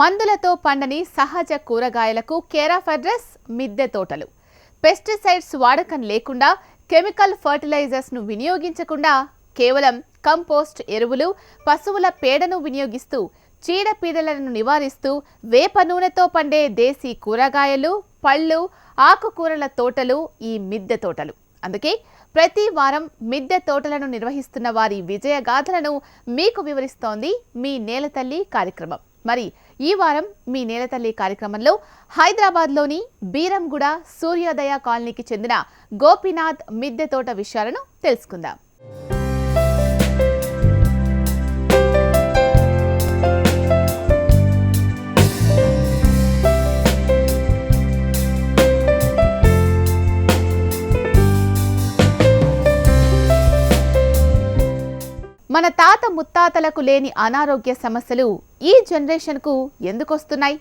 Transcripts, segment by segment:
మందులతో పండని సహజ కూరగాయలకు కేర్ అడ్రస్ మిద్దె తోటలు. పెస్టిసైడ్స్ వాడకం లేకుండా కెమికల్ ఫర్టిలైజర్స్ను వినియోగించకుండా కేవలం కంపోస్ట్ ఎరువులు పశువుల పేడను వినియోగిస్తూ చీడపీడలను నివారిస్తూ వేప నూనెతో పండే దేశీ కూరగాయలు పళ్ళు ఆకుకూరల తోటలు ఈ మిద్దె తోటలు. అందుకే ప్రతి వారం మిద్దె తోటలను నిర్వహిస్తున్న వారి విజయగాథలను మీకు వివరిస్తోంది మీ నేలతల్లి కార్యక్రమం. మరి ఈ వారం మీ నేలతల్లి కార్యక్రమంలో హైదరాబాద్లోని బీరంగూడ సూర్యోదయ కాలనీకి చెందిన గోపీనాథ్ మిద్దె తోట విషయాలను తెలుసుకుందాం. ముత్తాతలకు లేని అనారోగ్య సమస్యలు ఈ జనరేషన్కు ఎందుకొస్తున్నాయి?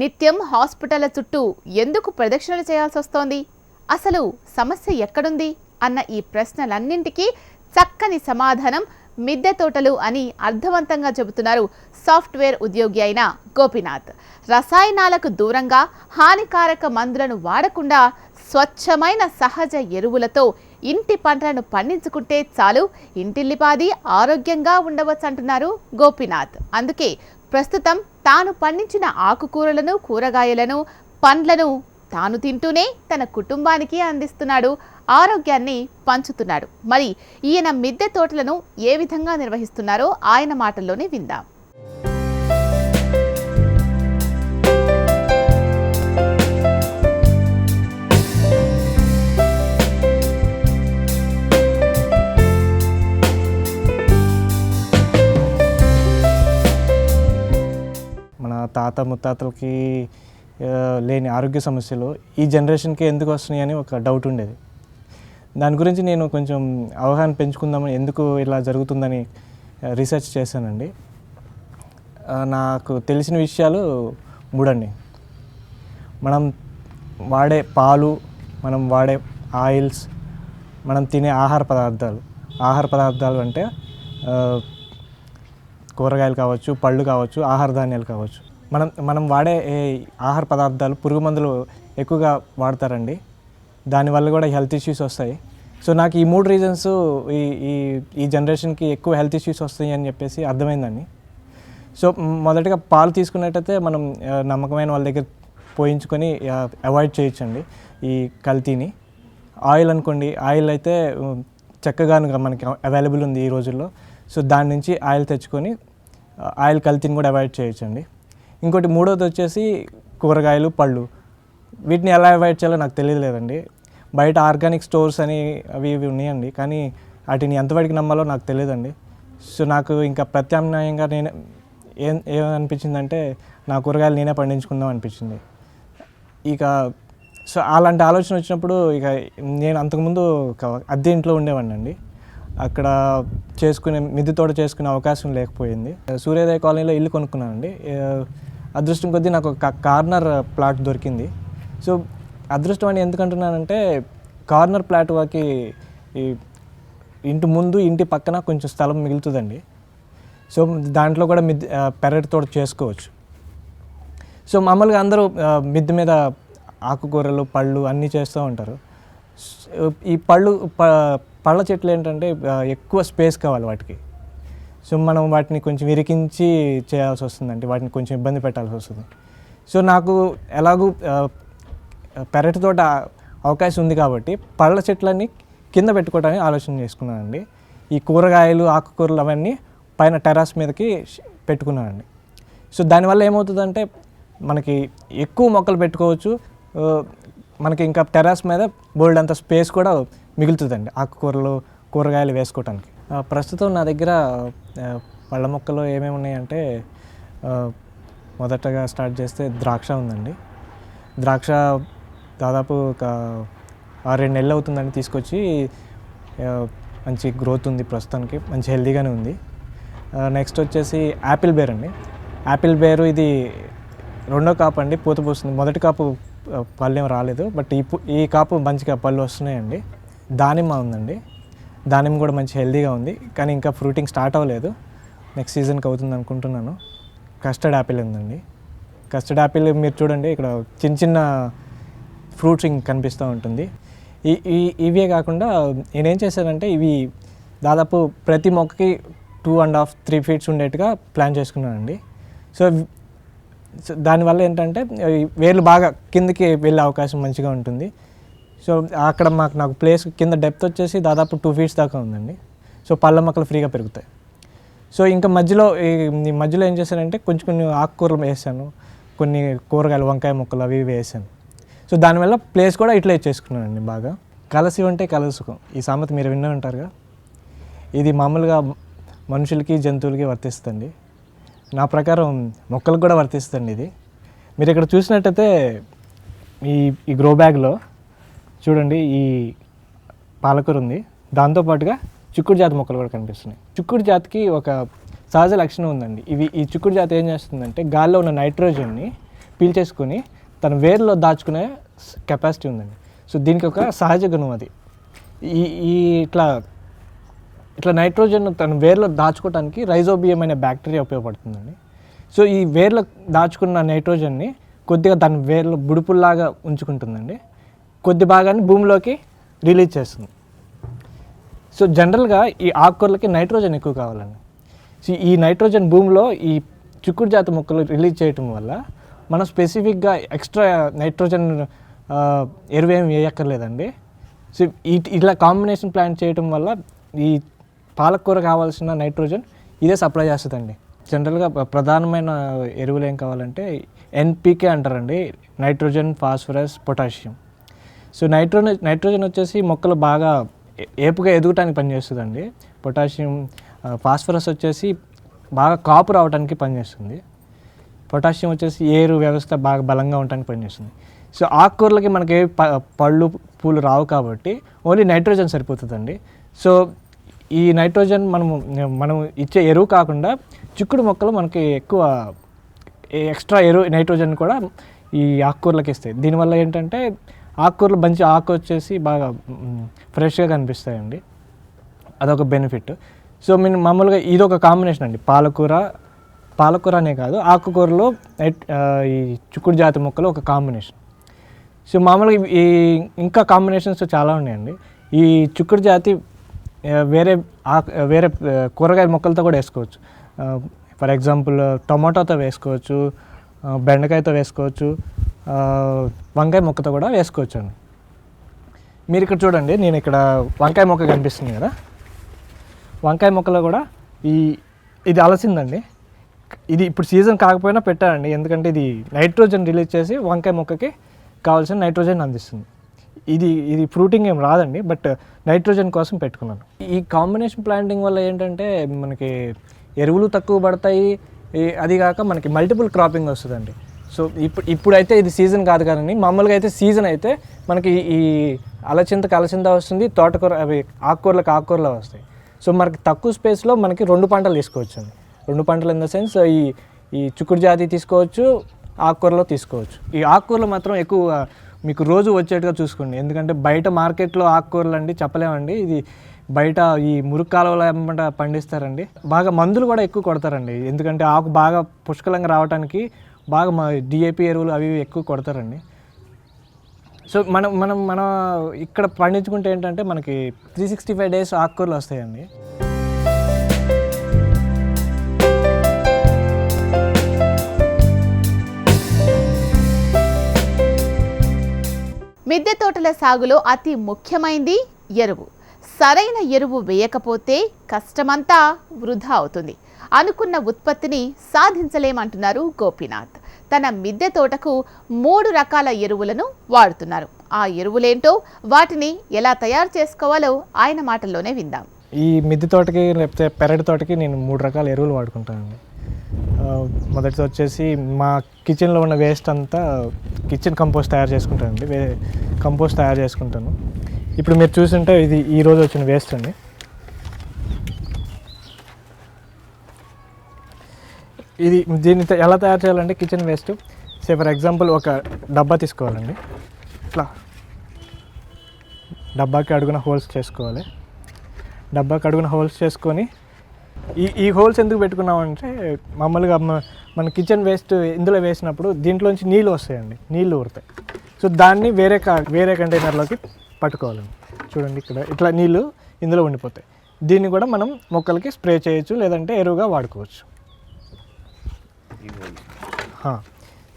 నిత్యం హాస్పిటళ్ళ చుట్టూ ఎందుకు ప్రదక్షిణలు చేయాల్సి వస్తోంది? అసలు సమస్య ఎక్కడుంది? అన్న ఈ ప్రశ్నలన్నింటికీ చక్కని సమాధానం మిద్దె తోటలు అని అర్థవంతంగా చెబుతున్నారు సాఫ్ట్వేర్ ఉద్యోగి అయిన గోపినాథ్. రసాయనాలకు దూరంగా హానికారక మందులను వాడకుండా స్వచ్ఛమైన సహజ ఎరువులతో ఇంటి పంటలను పండించుకుంటే చాలు ఇంటిల్లిపాది ఆరోగ్యంగా ఉండవచ్చు అంటున్నారు గోపీనాథ్. అందుకే ప్రస్తుతం తాను పండించిన ఆకుకూరలను కూరగాయలను పండ్లను తాను తింటూనే తన కుటుంబానికి అందిస్తున్నాడు ఆరోగ్యాన్ని పంచుతున్నాడు. మరి ఈయన మిద్దె తోటలను ఏ విధంగా నిర్వహిస్తున్నారో ఆయన మాటల్లోనే విందాం. తాత ముత్తాతలకి లేని ఆరోగ్య సమస్యలు ఈ జనరేషన్కి ఎందుకు వస్తున్నాయి అని ఒక డౌట్ ఉండేది. దాని గురించి నేను కొంచెం అవగాహన పెంచుకుందామని ఎందుకు ఇలా జరుగుతుందని రీసెర్చ్ చేశానండి. నాకు తెలిసిన విషయాలు మూడండి. మనం వాడే పాలు మనం వాడే ఆయిల్స్ మనం తినే ఆహార పదార్థాలు. ఆహార పదార్థాలు అంటే కూరగాయలు కావచ్చు పళ్ళు కావచ్చు ఆహార ధాన్యాలు కావచ్చు. మనం మనం వాడే ఆహార పదార్థాలు పురుగు మందులు ఎక్కువగా వాడతారండి. దానివల్ల కూడా హెల్త్ ఇష్యూస్ వస్తాయి. సో నాకు ఈ మూడు రీజన్స్ ఈ ఈ ఈ జనరేషన్కి ఎక్కువ హెల్త్ ఇష్యూస్ వస్తాయి అని చెప్పేసి అర్థమైందండి. సో మొదటగా పాలు తీసుకున్నట్టయితే మనం నమ్మకమైన వాళ్ళ దగ్గర పోయించుకొని అవాయిడ్ చేయొచ్చండి ఈ కల్తీని. ఆయిల్ అనుకోండి ఆయిల్ అయితే చక్కగా మనకి అవైలబుల్ ఉంది ఈ రోజుల్లో. సో దాని నుంచి ఆయిల్ తెచ్చుకొని ఆయిల్ కల్తీని కూడా అవాయిడ్ చేయొచ్చండి. ఇంకోటి మూడోది వచ్చేసి కూరగాయలు పళ్ళు. వీటిని ఎలా అవాయిడ్ చేయాలో నాకు తెలియలేదండి బయట ఆర్గానిక్ స్టోర్స్ అని అవి ఇవి ఉన్నాయండి. కానీ వాటిని ఎంతవరకు నమ్మాలో నాకు తెలియదండి. సో నాకు ఇంకా ప్రత్యామ్నాయంగా నేను ఏం ఏమనిపించిందంటే నా కూరగాయలు నేనే పండించుకుందాం అనిపించింది. ఇక సో అలాంటి ఆలోచన వచ్చినప్పుడు ఇక నేను అంతకుముందు ఒక అద్దె ఇంట్లో ఉండేవాడిని అండి అక్కడ చేసుకునే మిద్దె తోట చేసుకునే అవకాశం లేకపోయింది. సూర్యోదయ కాలనీలో ఇల్లు కొనుక్కున్నానండి. అదృష్టం కొద్దీ నాకు ఒక కార్నర్ ప్లాట్ దొరికింది. సో అదృష్టం అని ఎందుకంటున్నానంటే కార్నర్ ప్లాట్ వాకి ఈ ఇంటి ముందు ఇంటి పక్కన కొంచెం స్థలం మిగులుతుందండి. సో దాంట్లో కూడా మిద్దె పెరటి తోట చేసుకోవచ్చు. సో మామూలుగా అందరూ మిద్దె మీద ఆకుకూరలు పళ్ళు అన్నీ చేస్తూ ఉంటారు. ఈ పళ్ళు ప- పళ్ళ చెట్లు ఏంటంటే ఎక్కువ స్పేస్ కావాలి వాటికి. సో మనం వాటిని కొంచెం ఇరికించి చేయాల్సి వస్తుందండి. వాటిని కొంచెం ఇబ్బంది పెట్టాల్సి వస్తుంది. సో నాకు ఎలాగూ పెరటి తోట అవకాశం ఉంది కాబట్టి పళ్ళ చెట్లన్నీ కింద పెట్టుకోవడానికి ఆలోచన చేసుకున్నానండి. ఈ కూరగాయలు ఆకుకూరలు అవన్నీ పైన టెర్రస్ మీదకి పెట్టుకున్నానండి. సో దానివల్ల ఏమవుతుందంటే మనకి ఎక్కువ మొక్కలు పెట్టుకోవచ్చు. మనకి ఇంకా టెర్రస్ మీద బోల్డ్ అంత స్పేస్ కూడా మిగులుతుందండి. ఆకుకూరలు కూరగాయలు వేసుకోవటానికి. ప్రస్తుతం నా దగ్గర పళ్ళ మొక్కలు ఏమేమి ఉన్నాయంటే మొదటగా స్టార్ట్ చేస్తే ద్రాక్ష ఉందండి. ద్రాక్ష దాదాపు ఒక ఆరేడు నెలలు అవుతుందండి తీసుకొచ్చి మంచి గ్రోత్ ఉంది ప్రస్తుతానికి మంచి హెల్దీగానే ఉంది. నెక్స్ట్ వచ్చేసి యాపిల్ బేర్ అండి. యాపిల్ బేరు ఇది రెండో కాపు అండి పూత పూస్తుంది. మొదటి కాపు పళ్ళు ఏం రాలేదు బట్ ఈ ఈ కాపు మంచిగా పళ్ళు వస్తున్నాయండి. దానిమ్మ ఉందండి. దానిమ్మ కూడా మంచి హెల్దీగా ఉంది. కానీ ఇంకా ఫ్రూటింగ్ స్టార్ట్ అవ్వలేదు. నెక్స్ట్ సీజన్కి అవుతుంది అనుకుంటున్నాను. కస్టర్డ్ యాపిల్ ఉందండి. కస్టర్డ్ యాపిల్ మీరు చూడండి ఇక్కడ చిన్న చిన్న ఫ్రూట్స్ ఇంక కనిపిస్తూ ఉంటుంది. ఈ ఈ ఇవే కాకుండా నేనేం చేశానంటే ఇవి దాదాపు ప్రతి మొక్కకి two and half three feets ఉండేట్టుగా plan చేసుకున్నానండి. సో దానివల్ల ఏంటంటే వేర్లు బాగా కిందకి వెళ్ళే అవకాశం మంచిగా ఉంటుంది. సో అక్కడ మాకు నాకు ప్లేస్ కింద డెప్త్ వచ్చేసి దాదాపు టూ ఫీట్స్ దాకా ఉందండి. సో పళ్ళ మొక్కలు ఫ్రీగా పెరుగుతాయి. సో ఇంకా మధ్యలో ఈ- మధ్యలో ఏం చేశానంటే కొంచెం కొన్ని ఆకుకూరలు వేసాను. కొన్ని కూరగాయలు వంకాయ మొక్కలు అవి ఇవి వేసాను. సో దానివల్ల ప్లేస్ కూడా ఇట్లా చేసుకున్నానండి బాగా. కలసి ఉంటే కలసుకం ఈ సామెత మీరు వినే ఉంటారుగా ఇది మామూలుగా మనుషులకి జంతువులకి వర్తిస్తుంది నా ప్రకారం మొక్కలకు కూడా వర్తిస్తుంది ఇది. మీరు ఇక్కడ చూసినట్టయితే ఈ ఈ గ్రో బ్యాగ్లో చూడండి ఈ పాలకూర ఉంది దాంతోపాటుగా చిక్కుడు జాతి మొక్కలు కూడా కనిపిస్తున్నాయి. చిక్కుడు జాతికి ఒక సహజ లక్షణం ఉందండి. ఇవి ఈ చిక్కుడు జాతి ఏం చేస్తుందంటే గాల్లో ఉన్న నైట్రోజన్ని పీల్చేసుకొని తన వేర్లో దాచుకునే కెపాసిటీ ఉందండి. సో దీనికి ఒక సహజ గుణం అది. ఈ ఈ ఇట్లా ఇట్లా నైట్రోజన్ తన వేర్లో దాచుకోవడానికి రైజోబియం అనే బ్యాక్టీరియా ఉపయోగపడుతుందండి. సో ఈ వేర్లో దాచుకున్న నైట్రోజన్ని కొద్దిగా దాని వేర్లో బుడుపుల్లాగా ఉంచుకుంటుందండి. కొద్ది భాగాన్ని భూమిలోకి రిలీజ్ చేస్తుంది. సో జనరల్గా ఈ ఆకుకూరలకి నైట్రోజన్ ఎక్కువ కావాలండి. సో ఈ నైట్రోజన్ భూమిలో ఈ చిక్కుడు జాతి మొక్కలు రిలీజ్ చేయటం వల్ల మనం స్పెసిఫిక్గా ఎక్స్ట్రా నైట్రోజన్ ఎరువు ఏమి వేయక్కర్లేదండి. సో ఈ ఇట్లా కాంబినేషన్ ప్లాంట్ చేయటం వల్ల ఈ పాలకూర కావాల్సిన నైట్రోజన్ ఇదే సప్లై చేస్తుందండి. జనరల్గా ప్రధానమైన ఎరువులు ఏం కావాలంటే ఎన్పికే అంటారండి. Nitrogen phosphorus potassium. So nitrogen nitrogen వచ్చేసి మొక్కలు బాగా ఏపుగా ఎదుగటానికి పనిచేస్తుందండి. పొటాషియం ఫాస్ఫరస్ వచ్చేసి బాగా కాపు రావడానికి పనిచేస్తుంది. పొటాషియం వచ్చేసి ఏరు వ్యవస్థ బాగా బలంగా ఉండడానికి పనిచేస్తుంది. సో ఆకుకూరలకి మనకి ఏ పళ్ళు పూలు రావు కాబట్టి ఓన్లీ నైట్రోజన్ సరిపోతుందండి. సో ఈ నైట్రోజన్ మనము మనం ఇచ్చే ఎరువు కాకుండా చిక్కుడు మొక్కలు మనకి ఎక్కువ ఎక్స్ట్రా ఎరువు నైట్రోజన్ కూడా ఈ ఆకుకూరలకి ఇస్తాయి. దీనివల్ల ఏంటంటే ఆకుకూరలు మంచి ఆకు వచ్చేసి బాగా ఫ్రెష్గా కనిపిస్తాయండి. అదొక బెనిఫిట్. సో మీరు మామూలుగా ఇది ఒక కాంబినేషన్ అండి. పాలకూర పాలకూర అనే కాదు ఆకుకూరలో ఈ చిక్కుడు జాతి మొక్కలు ఒక కాంబినేషన్. సో మామూలుగా ఈ ఇంకా కాంబినేషన్స్ చాలా ఉన్నాయండి. ఈ చిక్కుడు జాతి వేరే ఆకు వేరే కూరగాయ మొక్కలతో కూడా వేసుకోవచ్చు. ఫర్ ఎగ్జాంపుల్ టొమాటోతో వేసుకోవచ్చు బెండకాయతో వేసుకోవచ్చు వంకాయ మొక్కతో కూడా వేసుకోవచ్చు అండి మీరు ఇక్కడ చూడండి నేను ఇక్కడ వంకాయ మొక్క కనిపిస్తుంది కదా. వంకాయ మొక్కలో కూడా ఈ ఇది అలసిందండి. ఇది ఇప్పుడు సీజన్ కాకపోయినా పెట్టారండి ఎందుకంటే ఇది నైట్రోజన్ రిలీజ్ చేసి వంకాయ మొక్కకి కావాల్సిన నైట్రోజన్ అందిస్తుంది. ఇది ఇది ఫ్రూటింగ్ ఏం రాదండి బట్ నైట్రోజన్ కోసం పెట్టుకున్నాను. ఈ కాంబినేషన్ ప్లాంటింగ్ వల్ల ఏంటంటే మనకి ఎరువులు తక్కువ పడతాయి అది కాక మనకి మల్టిపుల్ క్రాపింగ్ వస్తుందండి. సో ఇప్పుడు ఇప్పుడైతే ఇది సీజన్ కాదు కానీ మామూలుగా అయితే సీజన్ అయితే మనకి ఈ అలచింతకు అలచింత వస్తుంది తోటకూర అవి ఆకుకూరలకు ఆకుకూరలు వస్తాయి. సో మనకి తక్కువ స్పేస్లో మనకి రెండు పంటలు తీసుకోవచ్చు రెండు పంటలు ఇన్ ద సెన్స్ ఈ ఈ చిక్కుడు జాతి తీసుకోవచ్చు ఆకుకూరలో తీసుకోవచ్చు. ఈ ఆకుకూరలు మాత్రం ఎక్కువ మీకు రోజు వచ్చేట్టుగా చూసుకోండి. ఎందుకంటే బయట మార్కెట్లో ఆకుకూరలు అండి చెప్పలేమండి. ఇది బయట ఈ మురుగు కాలువల పండిస్తారండి. బాగా మందులు కూడా ఎక్కువ కొడతారండి. ఎందుకంటే ఆకు బాగా పుష్కలంగా రావడానికి బాగా మా డిఏపి ఎరువులు అవి ఎక్కువ కొడతారండి. సో మనం మనం మన ఇక్కడ పండించుకుంటే ఏంటంటే మనకి త్రీ సిక్స్టీ ఫైవ్ డేస్ ఆకుకూరలు వస్తాయండి. మిద్దె తోటల సాగులో అతి ముఖ్యమైంది ఎరువు. సరైన ఎరువు వేయకపోతే కష్టమంతా వృధా అవుతుంది. అనుకున్న ఉత్పత్తిని సాధించలేమంటున్నారు గోపీనాథ్. తన మిద్దె తోటకు మూడు రకాల ఎరువులను వాడుతున్నారు. ఆ ఎరువులేంటో వాటిని ఎలా తయారు చేసుకోవాలో ఆయన మాటల్లోనే విందాం. ఈ మిద్దె తోటకి లేకపోతే పెరటి తోటకి నేను మూడు రకాల ఎరువులు వాడుకుంటానండి. మొదటి మొదటిది వచ్చేసి మా కిచెన్లో ఉన్న వేస్ట్ అంతా కిచెన్ కంపోస్ట్ తయారు చేసుకుంటానండి. వే కంపోస్ట్ తయారు చేసుకుంటాను. ఇప్పుడు మీరు చూసుంటే ఇది ఈరోజు వచ్చిన వేస్ట్ అండి. ఇది దీన్ని ఎలా తయారు చేయాలంటే kitchen waste. Say for example ఒక డబ్బా తీసుకోవాలండి. ఇట్లా. డబ్బాకి అడుగున హోల్స్ చేసుకోవాలి. డబ్బాకి అడుగున హోల్స్ చేసుకొని ఈ ఈ హోల్స్ ఎందుకు పెట్టుకున్నామంటే మామూలుగా మన కిచెన్ వేస్ట్ ఇందులో వేసినప్పుడు దీంట్లోంచి నీళ్ళు వస్తాయండి. నీళ్ళు ఊరుతాయి. సో దాన్ని వేరే కా వేరే కంటైనర్లోకి పట్టుకోవాలండి చూడండి ఇక్కడ. ఇట్లా నీళ్ళు ఇందులో ఉండిపోతాయి. దీన్ని కూడా మనం మొక్కలకి స్ప్రే చేయొచ్చు లేదంటే ఎరువుగా వాడుకోవచ్చు.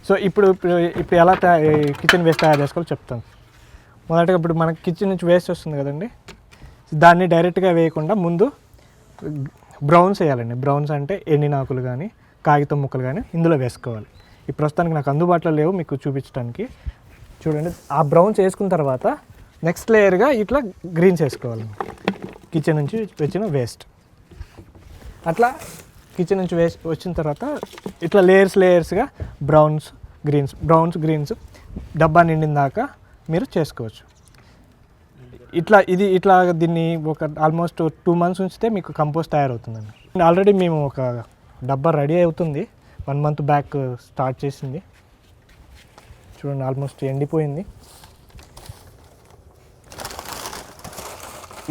సో ఇప్పుడు ఇప్పుడు ఇప్పుడు ఎలా కిచెన్ వేస్ట్ తయారు చేసుకోవాలో చెప్తాను. మొదటగా ఇప్పుడు మనకి కిచెన్ నుంచి వేస్ట్ వస్తుంది కదండి. దాన్ని డైరెక్ట్గా వేయకుండా ముందు బ్రౌన్స్ వేయాలండి బ్రౌన్స్ అంటే ఎండిన ఆకులు కానీ కాగితం ముక్కలు కానీ ఇందులో వేసుకోవాలి. ఈ ప్రస్తుతానికి నాకు అందుబాటులో లేవు మీకు చూపించడానికి. చూడండి ఆ బ్రౌన్స్ వేసుకున్న తర్వాత నెక్స్ట్ లేయర్గా ఇట్లా గ్రీన్స్ వేసుకోవాలి కిచెన్ నుంచి వచ్చిన వేస్ట్ అట్లా కిచెన్ నుంచి వేసి వచ్చిన తర్వాత ఇట్లా లేయర్స్ లేయర్స్గా బ్రౌన్స్ గ్రీన్స్ బ్రౌన్స్ గ్రీన్స్ డబ్బా నిండిన దాకా మీరు చేసుకోవచ్చు. ఇట్లా ఇది ఇట్లా దీన్ని ఒక ఆల్మోస్ట్ టూ మంత్స్ ఉంచితే మీకు కంపోస్ట్ తయారవుతుందండి. ఆల్రెడీ మేము ఒక డబ్బా రెడీ అవుతుంది. వన్ మంత్ బ్యాక్ స్టార్ట్ చేసింది. చూడండి ఆల్మోస్ట్ ఎండిపోయింది.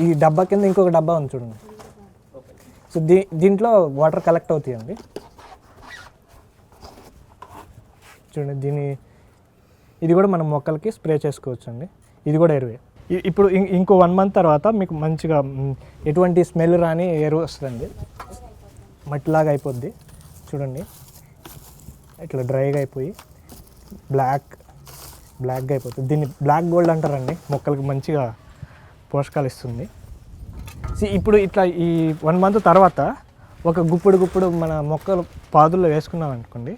ఈ డబ్బా కింద ఇంకొక డబ్బా ఉంది చూడండి. సో దీ దీంట్లో వాటర్ కలెక్ట్ అవుతాయండి. చూడండి దీని ఇది కూడా మనం మొక్కలకి స్ప్రే చేసుకోవచ్చు అండి ఇది కూడా ఎరువే. ఇప్పుడు ఇంకో వన్ మంత్ తర్వాత మీకు మంచిగా ఎటువంటి స్మెల్ రాని ఎరువు వస్తుందండి. మట్టిలాగా అయిపోద్ది. చూడండి. ఇట్లా డ్రైగా అయిపోయి బ్లాక్ బ్లాక్గా అయిపోతుంది. దీన్ని బ్లాక్ గోల్డ్ అంటారండి. మొక్కలకి మంచిగా పోషకాలు ఇస్తుంది. ఇప్పుడు ఇట్లా ఈ వన్ మంత్ తర్వాత ఒక గుప్పుడు గుప్పుడు మన మొక్కలు పాదుల్లో వేసుకున్నాం అనుకోండి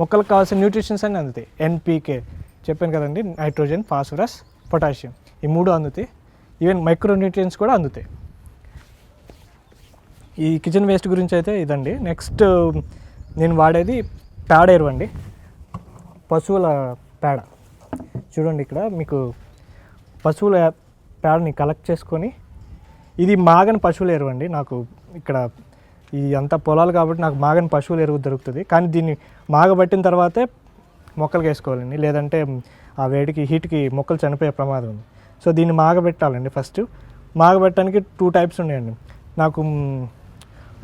మొక్కలకు కావాల్సిన న్యూట్రిషన్స్ అన్నీ అందుతాయి. ఎన్పీకే చెప్పాను కదండి నైట్రోజన్ ఫాస్ఫరస్ పొటాషియం ఈ మూడు అందుతాయి. ఈవెన్ మైక్రో న్యూట్రియన్స్ కూడా అందుతాయి. ఈ కిచెన్ వేస్ట్ గురించి అయితే ఇదండి. నెక్స్ట్ నేను వాడేది పేడ ఎరువు అండి. పశువుల పేడ చూడండి ఇక్కడ మీకు పశువుల పేడని కలెక్ట్ చేసుకొని ఇది మాగని పశువుల ఎరువు అండి నాకు ఇక్కడ ఈ అంతా పొలాలు కాబట్టి నాకు మాగని పశువుల ఎరువు దొరుకుతుంది. కానీ దీన్ని మాగబట్టిన తర్వాతే మొక్కలు వేసుకోవాలండి. లేదంటే ఆ వేడికి హీట్కి మొక్కలు చనిపోయే ప్రమాదం ఉంది. సో దీన్ని మాగబెట్టాలండి ఫస్ట్. మాగబెట్టడానికి టూ టైప్స్ ఉన్నాయండి. నాకు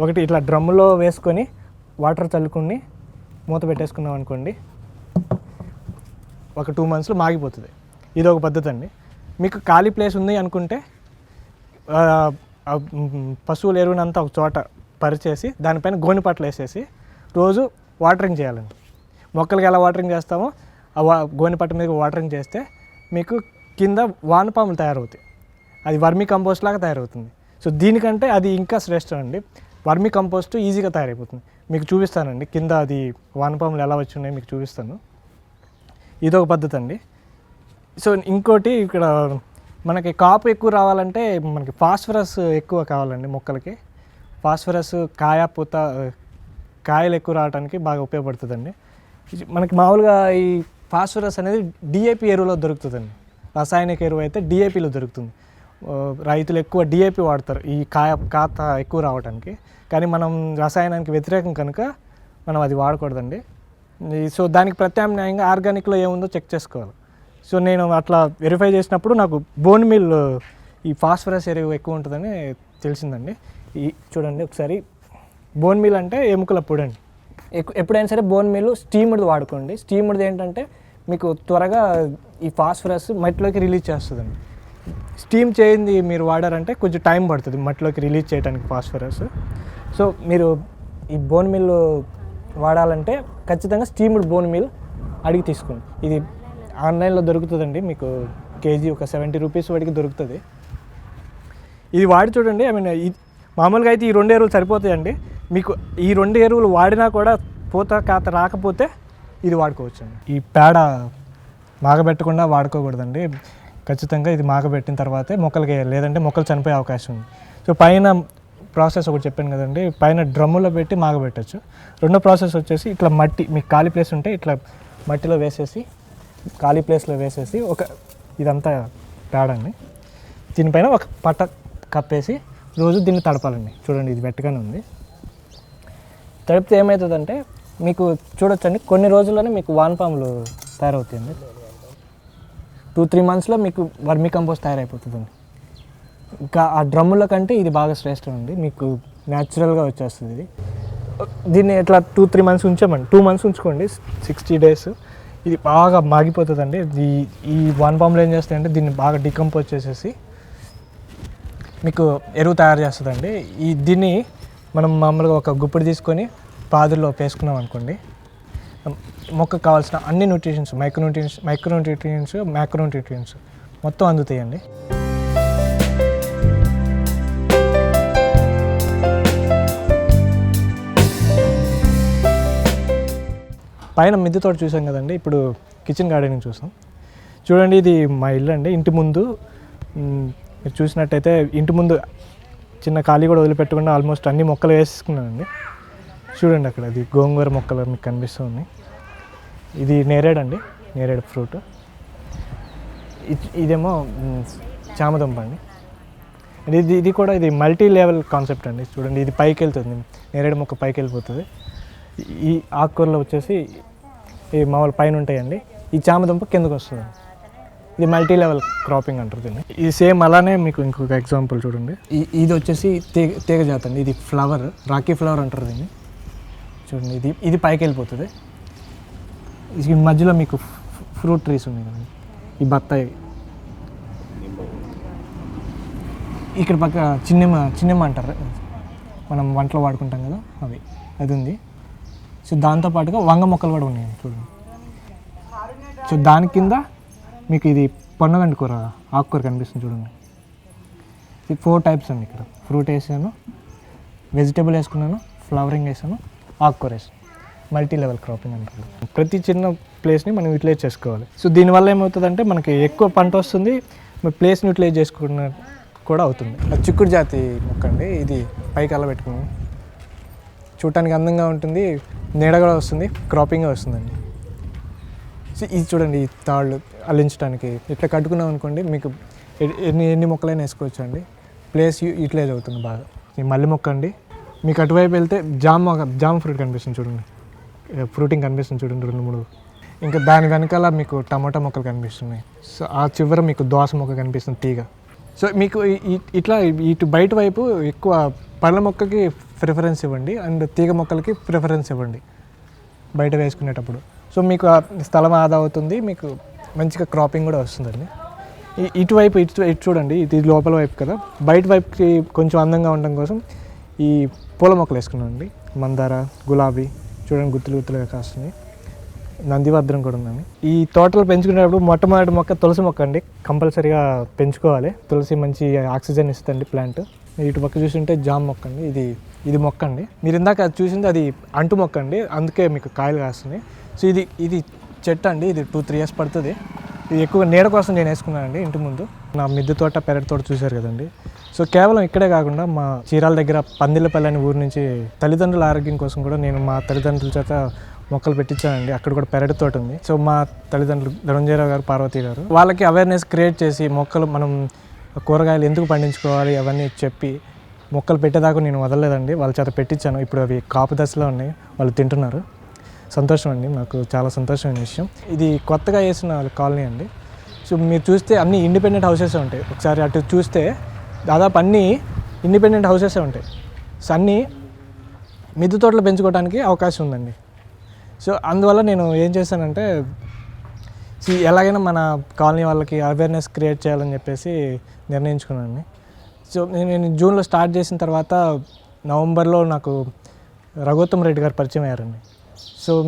ఒకటి ఇట్లా డ్రమ్ములో వేసుకొని వాటర్ చల్లుకుని మూత పెట్టేసుకున్నాం అనుకోండి ఒక టూ మంత్స్లో మాగిపోతుంది. ఇది ఒక పద్ధతి అండి మీకు ఖాళీ ప్లేస్ ఉంది అనుకుంటే పశువుల ఎరువునంతా ఒక చోట పరిచేసి దానిపైన గోనిపట్లు వేసేసి రోజు వాటరింగ్ చేయాలండి. మొక్కలకి ఎలా వాటరింగ్ చేస్తామో ఆ వా గోనిపట్ట మీద వాటరింగ్ చేస్తే మీకు కింద వానపాములు తయారవుతాయి. అది వర్మీ కంపోస్ట్ లాగా తయారవుతుంది. సో దీనికంటే అది ఇంకా శ్రేష్టం అండి. వర్మీ కంపోస్ట్ ఈజీగా తయారైపోతుంది. మీకు చూపిస్తానండి. కింద అది వానపాములు ఎలా వచ్చి ఉన్నాయో మీకు చూపిస్తాను. ఇదొక పద్ధతి అండి సో ఇంకోటి ఇక్కడ మనకి కాపు ఎక్కువ రావాలంటే మనకి ఫాస్ఫరస్ ఎక్కువ కావాలండి మొక్కలకి. ఫాస్ఫరస్ కాయ పూత కాయలు ఎక్కువ రావడానికి బాగా ఉపయోగపడుతుందండి. మనకి మామూలుగా ఈ ఫాస్ఫరస్ అనేది డిఏపి ఎరువులో దొరుకుతుందండి. రసాయనిక ఎరువు అయితే డిఏపిలో దొరుకుతుంది. రైతులు ఎక్కువ డిఏపి వాడతారు ఈ కాయ కాత ఎక్కువ రావడానికి కానీ మనం రసాయనానికి వ్యతిరేకం కనుక మనం అది వాడకూడదండి. సో దానికి ప్రత్యామ్నాయంగా ఆర్గానిక్లో ఏముందో చెక్ చేసుకోవాలి. సో నేను అట్లా వెరిఫై చేసినప్పుడు నాకు బోన్ మిల్ ఈ ఫాస్ఫరస్ ఎరువు ఎక్కువ ఉంటుందని తెలిసిందండి. ఈ చూడండి ఒకసారి. బోన్ మిల్ అంటే ఎముకల పొడండి ఎక్కు- ఎప్పుడైనా సరే బోన్ మిల్ స్టీమ్డ్ వాడుకోండి. స్టీమ్డ్ ఏంటంటే మీకు త్వరగా ఈ ఫాస్ఫరస్ మట్టిలోకి రిలీజ్ చేస్తుందండి. స్టీమ్ చేయింది మీరు వాడారంటే కొంచెం టైం పడుతుంది మట్టిలోకి రిలీజ్ చేయడానికి ఫాస్ఫరస్ సో మీరు ఈ బోన్ మిల్ వాడాలంటే ఖచ్చితంగా స్టీమ్డ్ బోన్ మిల్ అడిగి తీసుకోండి. ఇది ఆన్లైన్లో దొరుకుతుందండి. మీకు కేజీ ఒక సెవెంటీ రూపీస్ వాడికి దొరుకుతుంది. ఇది వాడి చూడండి. ఐ మీన్ ఇది మామూలుగా అయితే ఈ రెండు ఎరువులు సరిపోతాయండి. మీకు ఈ రెండు ఎరువులు వాడినా కూడా పూత కాత రాకపోతే ఇది వాడుకోవచ్చు అండి ఈ పేడ మాగబెట్టకుండా వాడుకోకూడదండి. ఖచ్చితంగా ఇది మాగబెట్టిన తర్వాతే మొక్కలకి లేదంటే మొక్కలు చనిపోయే అవకాశం ఉంది. సో పైన ప్రాసెస్ ఒకటి చెప్పాను కదండి. పైన డ్రమ్ములో పెట్టి మాగబెట్టచ్చు. రెండో ప్రాసెస్ వచ్చేసి ఇట్లా మట్టి మీకు ఖాళీ ప్లేస్ ఉంటే ఇట్లా మట్టిలో వేసేసి ఖాళీ ప్లేస్లో వేసేసి ఒక ఇదంతా పేడండి దీనిపైన ఒక పట్ట కప్పేసి రోజు దీన్ని తడపాలండి. చూడండి ఇది వెట్టగానే ఉంది. తడిపితే ఏమవుతుందంటే మీకు చూడొచ్చండి కొన్ని రోజుల్లోనే మీకు వానపాములు తయారవుతాయండి. టూ త్రీ మంత్స్లో మీకు వర్మీ కంపోస్ట్ తయారైపోతుందండి. ఇంకా ఆ డ్రమ్ముల కంటే ఇది బాగా శ్రేష్టం అండి మీకు న్యాచురల్గా వచ్చేస్తుంది ఇది. దీన్ని ఎట్లా టూ త్రీ మంత్స్ ఉంచామండి. టూ మంత్స్ ఉంచుకోండి సిక్స్టీ డేస్ ఇది బాగా మాగిపోతుందండి. ఈ ఈ వన్ పామ్లో ఏం చేస్తాయంటే దీన్ని బాగా డికంపోజ్ చేసేసి మీకు ఎరువు తయారు చేస్తుందండి. ఈ దీన్ని మనం మామూలుగా ఒక గుప్పిడి తీసుకొని పాదుల్లో వేసుకున్నాం అనుకోండి. మొక్కకు కావాల్సిన అన్ని nutritions micro nutritions micro nutritions macro nutritions మొత్తం అందుతాయండి. పైన మిద్దె తోట చూసాం కదండి. ఇప్పుడు కిచెన్ గార్డెనింగ్ చూసాం. చూడండి ఇది మా ఇల్లు అండి. ఇంటి ముందు మీరు చూసినట్టయితే ఇంటి ముందు చిన్న ఖాళీ కూడా వదిలిపెట్టకుండా ఆల్మోస్ట్ అన్ని మొక్కలు వేసుకున్నానండి. చూడండి అక్కడ అది గోంగూర మొక్కలు మీకు కనిపిస్తుంది. ఇది నేరేడు అండి నేరేడు ఫ్రూట్. ఇదేమో చామదుంప అండి. ఇది ఇది కూడా ఇది మల్టీ లెవెల్ కాన్సెప్ట్ అండి. చూడండి ఇది పైకి వెళ్తుంది నేరేడు మొక్క పైకి వెళ్ళిపోతుంది ఈ ఆకుకూరలో వచ్చేసి ఈ మామూలు పైన ఉంటాయండి. ఈ చామదుంప కిందకు వస్తుంది. ఇది మల్టీ లెవెల్ క్రాపింగ్ అంటారు దీన్ని. ఇది సేమ్ అలానే మీకు ఇంకొక ఎగ్జాంపుల్ చూడండి. ఇది వచ్చేసి తీగ తీగ జాత అండి. ఇది ఫ్లవర్ రాకీ ఫ్లవర్ అంటారు దీన్ని. చూడండి ఇది ఇది పైకి వెళ్ళిపోతుంది. ఈ మధ్యలో మీకు ఫ్రూట్ ట్రీస్ ఉన్నాయి కదండి. ఈ బత్తాయి. ఇక్కడ పక్క చిన్నమ్మ చిన్నమ్మ అంటారు. మనం వంటలో వాడుకుంటాం కదా అవి. అది ఉంది. సో దాంతోపాటుగా వంగ మొక్కలు కూడా ఉన్నాయి చూడండి సో దాని కింద మీకు ఇది పండుగండి కూర ఆకుకూర కనిపిస్తుంది చూడండి. ఇది ఫోర్ టైప్స్ అండి ఇక్కడ. ఫ్రూట్ వేసాను వెజిటేబుల్ వేసుకున్నాను ఫ్లవరింగ్ వేసాను ఆకుకూర వేసాను. మల్టీ లెవెల్ క్రాపింగ్ అంటారు ప్రతి చిన్న ప్లేస్ని మనం యూటిలైజ్ చేసుకోవాలి. సో దీనివల్ల ఏమవుతుందంటే మనకి ఎక్కువ పంట వస్తుంది ప్లేస్ని యూటిలైజ్ చేసుకున్న కూడా అవుతుంది. చిక్కుడు జాతి మొక్క అండి. ఇది పైకి అలా పెట్టుకున్నాం. చూడటానికి అందంగా ఉంటుంది. నీడ కూడా వస్తుంది క్రాపింగ్ వస్తుందండి. సో ఇది చూడండి ఈ తాళ్ళు అల్లించడానికి ఇట్లా కట్టుకున్నాం అనుకోండి మీకు ఎన్ని ఎన్ని మొక్కలైనా వేసుకోవచ్చు అండి ప్లేస్ యూటిలైజ్ అవుతుంది బాగా. ఈ మల్లె మొక్క అండి. మీకు అటువైపు వెళ్తే జామ్ మొక్క- జామ్ ఫ్రూట్ కనిపిస్తుంది చూడండి. ఫ్రూటింగ్ కనిపిస్తుంది చూడండి రెండు మూడు. ఇంకా దాని వెనకాల మీకు టమాటా మొక్కలు కనిపిస్తున్నాయి. సో ఆ చివర మీకు దోస మొక్క కనిపిస్తుంది తీగ. సో మీకు ఇట్లా ఇటు బయట వైపు ఎక్కువ పళ్ళ మొక్కకి ప్రిఫరెన్స్ ఇవ్వండి. అండ్ తీగ మొక్కలకి ప్రిఫరెన్స్ ఇవ్వండి. బయట వేసుకునేటప్పుడు. సో మీకు ఆ స్థలం ఆదా అవుతుంది. మీకు మంచిగా క్రాపింగ్ కూడా వస్తుందండి. ఇటువైపు ఇటు ఇటు చూడండి. ఇది లోపల వైపు కదా. బయట వైపుకి కొంచెం అందంగా ఉండడం కోసం ఈ పూల మొక్కలు వేసుకున్నానండి. మందార గులాబీ చూడండి గుత్తులు గుత్తులుగా కాస్తున్నాయి. నందివర్ధనం కూడా ఉందండి. ఈ తోటలు పెంచుకునేటప్పుడు మొట్టమొదటి మొక్క తులసి మొక్క అండి. కంపల్సరీగా పెంచుకోవాలి. తులసి మంచి ఆక్సిజన్ ఇస్తుంది ప్లాంట్. ఇటు పక్క చూస్తుంటే జామ్ మొక్క అండి. ఇది ఇది మొక్క అండి. మీరు ఇందాక అది చూసింది అది అంటు మొక్క అండి. అందుకే మీకు కాయలు కాస్తున్నాయి. సో ఇది ఇది చెట్టు అండి. ఇది టూ త్రీ ఇయర్స్ పడుతుంది. ఇది ఎక్కువ నీడ కోసం నేను వేసుకున్నానండి ఇంటి ముందు. నా మిద్దె తోట పెరటి తోట చూశారు కదండి. సో కేవలం ఇక్కడే కాకుండా మా చీరాల దగ్గర పందిళ్ళపల్లి అనే ఊరు నుంచి తల్లిదండ్రుల ఆరోగ్యం కోసం కూడా నేను మా తల్లిదండ్రుల చేత మొక్కలు పెట్టించానండి. అక్కడ కూడా పెరటి తోట ఉంది. సో మా తల్లిదండ్రులు ధనంజయరావు గారు పార్వతి గారు వాళ్ళకి అవేర్నెస్ క్రియేట్ చేసి మొక్కలు మనం కూరగాయలు ఎందుకు పండించుకోవాలి అవన్నీ చెప్పి మొక్కలు పెట్టేదాకా నేను వదలలేదండి. వాళ్ళ చేత పెట్టించాను. ఇప్పుడు అవి కాపు దశలో ఉన్నాయి. వాళ్ళు తింటున్నారు. సంతోషం అండి. నాకు చాలా సంతోషమైన విషయం. ఇది కొత్తగా వేసిన కాలనీ అండి. సో మీరు చూస్తే అన్ని ఇండిపెండెంట్ హౌసెస్ ఉంటాయి. ఒకసారి అటు చూస్తే దాదాపు అన్నీ ఇండిపెండెంట్ హౌసెస్ ఉంటాయి. సో అన్నీ మిద్దె తోటలు పెంచుకోవడానికి అవకాశం ఉందండి. సో అందువల్ల నేను ఏం చేశానంటే సో ఎలాగైనా మన కాలనీ వాళ్ళకి అవేర్నెస్ క్రియేట్ చేయాలని చెప్పేసి నిర్ణయించుకున్నాను సో నేను జూన్లో స్టార్ట్ చేసిన తర్వాత నవంబర్లో నాకు రఘోత్తమ్ రెడ్డి గారు పరిచయం అయ్యారండి. సో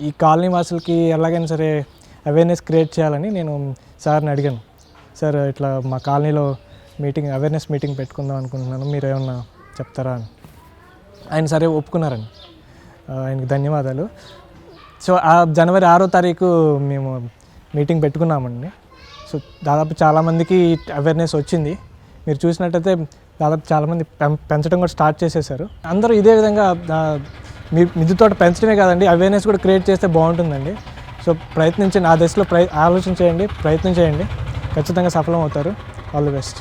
ఈ కాలనీ వాసులకి ఎలాగైనా సరే అవేర్నెస్ క్రియేట్ చేయాలని నేను సార్ని అడిగాను. సార్ ఇట్లా మా కాలనీలో మీటింగ్ అవేర్నెస్ మీటింగ్ పెట్టుకుందాం అనుకుంటున్నాను. మీరు ఏమన్నా చెప్తారా? అని. ఆయన సరే ఒప్పుకున్నారండి. ఆయనకి ధన్యవాదాలు. సో ఆ జనవరి ఆరో తారీఖు మేము మీటింగ్ పెట్టుకున్నామండి. సో దాదాపు చాలామందికి అవేర్నెస్ వచ్చింది. మీరు చూసినట్టయితే దాదాపు చాలామంది పెం పెంచడం కూడా స్టార్ట్ చేసేసారు. అందరూ ఇదే విధంగా మీ మిద్దె తోట పెంచడమే కాదండి అవేర్నెస్ కూడా క్రియేట్ చేస్తే బాగుంటుందండి. సో ప్రయత్నించండి ఆ దశలో ప్రయ ఆలోచన చేయండి ప్రయత్నం చేయండి. ఖచ్చితంగా సఫలం అవుతారు. ఆల్ ది బెస్ట్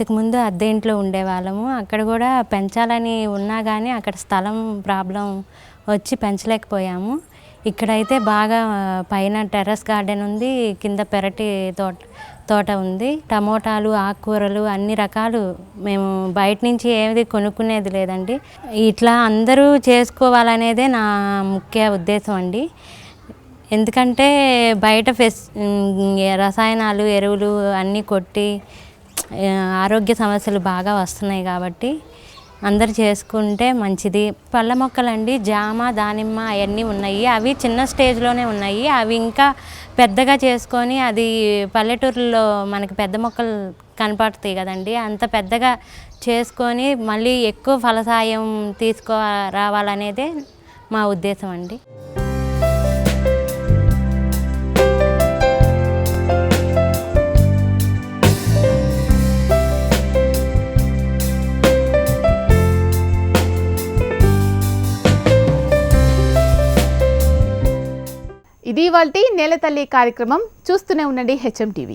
ఇంతకుముందు అద్దె ఇంట్లో ఉండేవాళ్ళము. అక్కడ కూడా పెంచాలని ఉన్నా కానీ అక్కడ స్థలం ప్రాబ్లం వచ్చి పెంచలేకపోయాము. ఇక్కడైతే బాగా పైన టెర్రస్ గార్డెన్ ఉంది కింద పెరటి తోట తోట ఉంది. టమోటాలు ఆకుకూరలు అన్ని రకాలు మేము బయట నుంచి ఏది కొనుక్కునేది లేదండి. ఇట్లా అందరూ చేసుకోవాలనేదే నా ముఖ్య ఉద్దేశం అండి. ఎందుకంటే బయట ఫెస్ రసాయనాలు ఎరువులు అన్నీ కొట్టి ఆరోగ్య సమస్యలు బాగా వస్తున్నాయి కాబట్టి అందరు చేసుకుంటే మంచిది. పళ్ళ మొక్కలండి జామ దానిమ్మ అవన్నీ ఉన్నాయి. అవి చిన్న స్టేజ్లోనే ఉన్నాయి. అవి ఇంకా పెద్దగా చేసుకొని అది పల్లెటూరులో మనకి పెద్ద మొక్కలు కనపడతాయి కదండి. అంత పెద్దగా చేసుకొని మళ్ళీ ఎక్కువ ఫలసాయం తీసుకో రావాలనేదే మా ఉద్దేశం అండి. ఇది వాళ్ళ నేల తల్లి కార్యక్రమం చూస్తూనే ఉండండి హెచ్ఎం టీవీ.